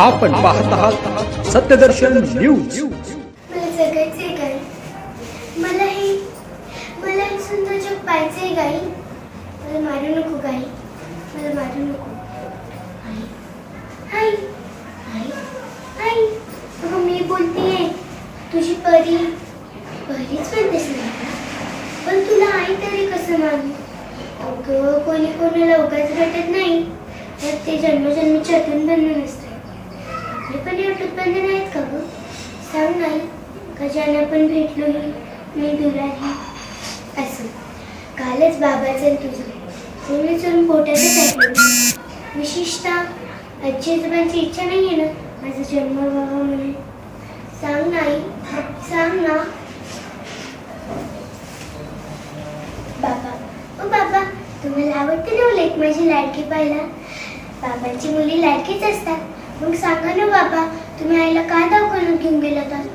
आपण पाहत आहात सत्यदर्शन न्यूज. मला जगायचे गाई मला हे मला हे सुंदर जग पाहायचे गाई मला मारू नको गाई मला मारू नको. आई आई आई आई. अगं मी बोलतेय. तुझी परी परीच म्हणतेस ना? पण तुला आई तरी कसं मानू? अगं कोणी कोणाला उगाच भेटत नाही. तर ते जन्मजन्मीचे अतून बंधन नसतं आपले पण अटूट आहेत का गं? सांग नाही. का ज्यांना पण भेटलो मी दुराही असं. कालच बाबाचं तुझं. दोन्ही चोरून पोटातच ऐकलं विशेषतः आजी आजोबांची इच्छा नाही आहे ना? माझा जन्म व्हावा म्हणून. सांग नाही. सांग ना. बाबा. ओ बाबा तुम्हाला आवडते ना लेख माझी लाडकी पाहिला बाबांची मुली लाडकीच असतात. मग सांगा ना बाबा तुम्ही आईला काय दवाखान्यात घेऊन गेला तर?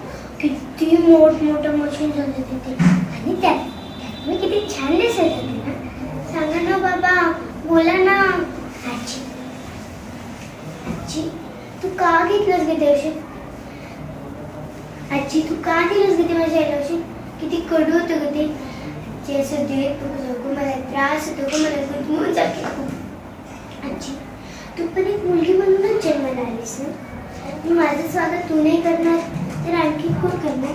किती मोठ मोठं मशीन झालं तिथे. आणि त्यात त्यात मी किती छान दिसत होते ना? सांगा ना बाबा बोला ना. आजी. आजी तू का घेतलंस गे ते औषध आजी तू का दिलंस गे ते माझ्या आईला औषध किती कडू होतं ग ते. आजी असं देत मला त्रास होतो ग मला गुदमून जाते खूप आजी तू पण एक मुलगी मी माझं स्वागत तू नाही करणार तर आणखी कोण करणार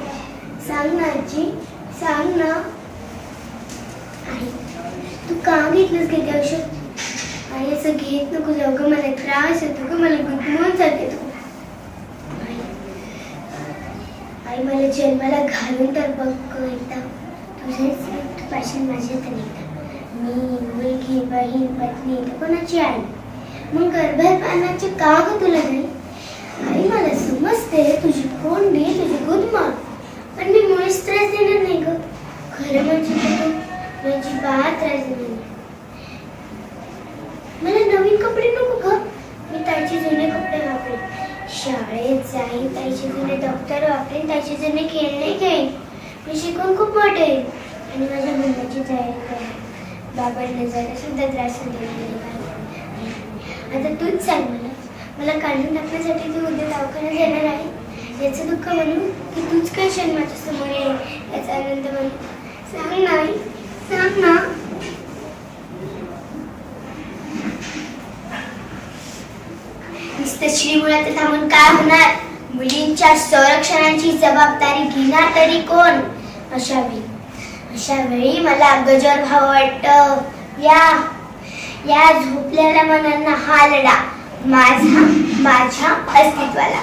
सांग ना आजी. सांग ना. आई तू का घेतलंस घेते औषध? आई असं घेत नको जाऊ मला त्रास होतो गं. मला गुदमून जाते तू. आई आई मला जन्माला घालून तर बघ एकदा. तुझेच तू पाशील माझ्या तर एकदा मी मुलगी बहीण पत्नी तर कोणाची आई? मग गर्भपानाचे का ग तुला नाही आई मला समजते तुझी कोंडी तुझी गुदमा पण मी मुळीच त्रास देणार नाही ग. खरं म्हणजे माझी बाळ त्रास देणार मला नवीन कपडे नको ग. मी ताईचे जुने कपडे वापरेन. शाळेत जाईन ताईचे जुने दप्तर वापरेन ताईचे जुने खेळणे घेईन. मी शिकून खूप मोठे आणि माझ्या मुलाची तयारी करेन. बाबांना जरा सुद्धा त्रास देणार नाही. आता तूच सांग मला. मला काढून टाकण्यासाठी तू उद्या दवाखान्यात येणार आहे. याचं दुःख म्हणून की तूच काय क्षण माझ्यासमोर येईल? याचा आनंद म्हणू. सांग ना सांग ना. नुसतं थांबून काय होणार? मुलींच्या संरक्षणाची जबाबदारी घेणार तरी कोण? अशा वेळी अशा वेळी मला गजर भाव वाटत. या. या झोपलेल्या मनांना हालडा माझा माझ्या अस्तित्वाला.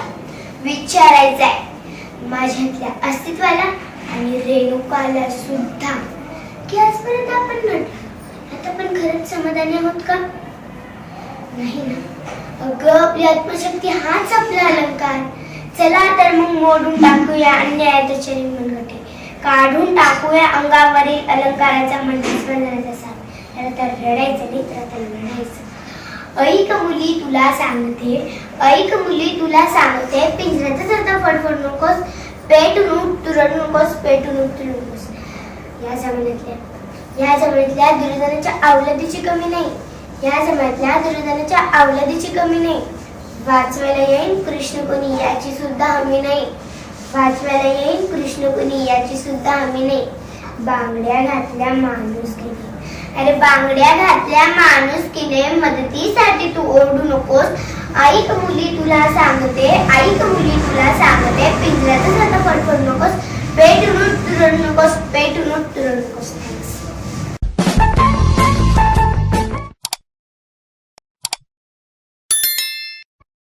विचारायचा आहे माझ्यातल्या अस्तित्वाला आणि रेणुकाला सुद्धा. की आजपर्यंत आपण म्हटलं आता पण खरंच समाधानी आहोत का? नाही ना. अगं आपली आत्मशक्ती हाच आपला अलंकार. चला तर मग मोडून टाकूया अन्यायाचे मनगटे. काढून टाकूया अंगावरील अलंकाराचा मंडळ जसा त्याला तर रडायचं नाही तर लढायचं ऐक मुली तुला सांगते ऐक मुली तुला सांगते पिंजऱ्याचा आता फडफड नकोस पेटून तुरड नकोस पेटून तुरड नकोस. या जमिनीतल्या या जमिनीतल्या दुर्योधनाच्या अवलदीची कमी नाही. या जमातल्या दुर्योधनाच्या अवलदीची कमी नाही. वाचवायला येईल कृष्ण कोणी याची सुद्धा हमी नाही. वाचवायला येईन कृष्ण कोणी याची सुद्धा हमी नाही. बांगड्या घातल्या माणूस गेली अरे बांगड्या घातल्या माणूस किने मदतीसाठी तू ओरडू नकोस. ऐक मुली तुला सांगते ऐक मुली तुला सांगते पिंजऱ्यातच आता फडफड नकोस. पेट पेटून तुरड नकोस पेट पेटून तुरड नकोस.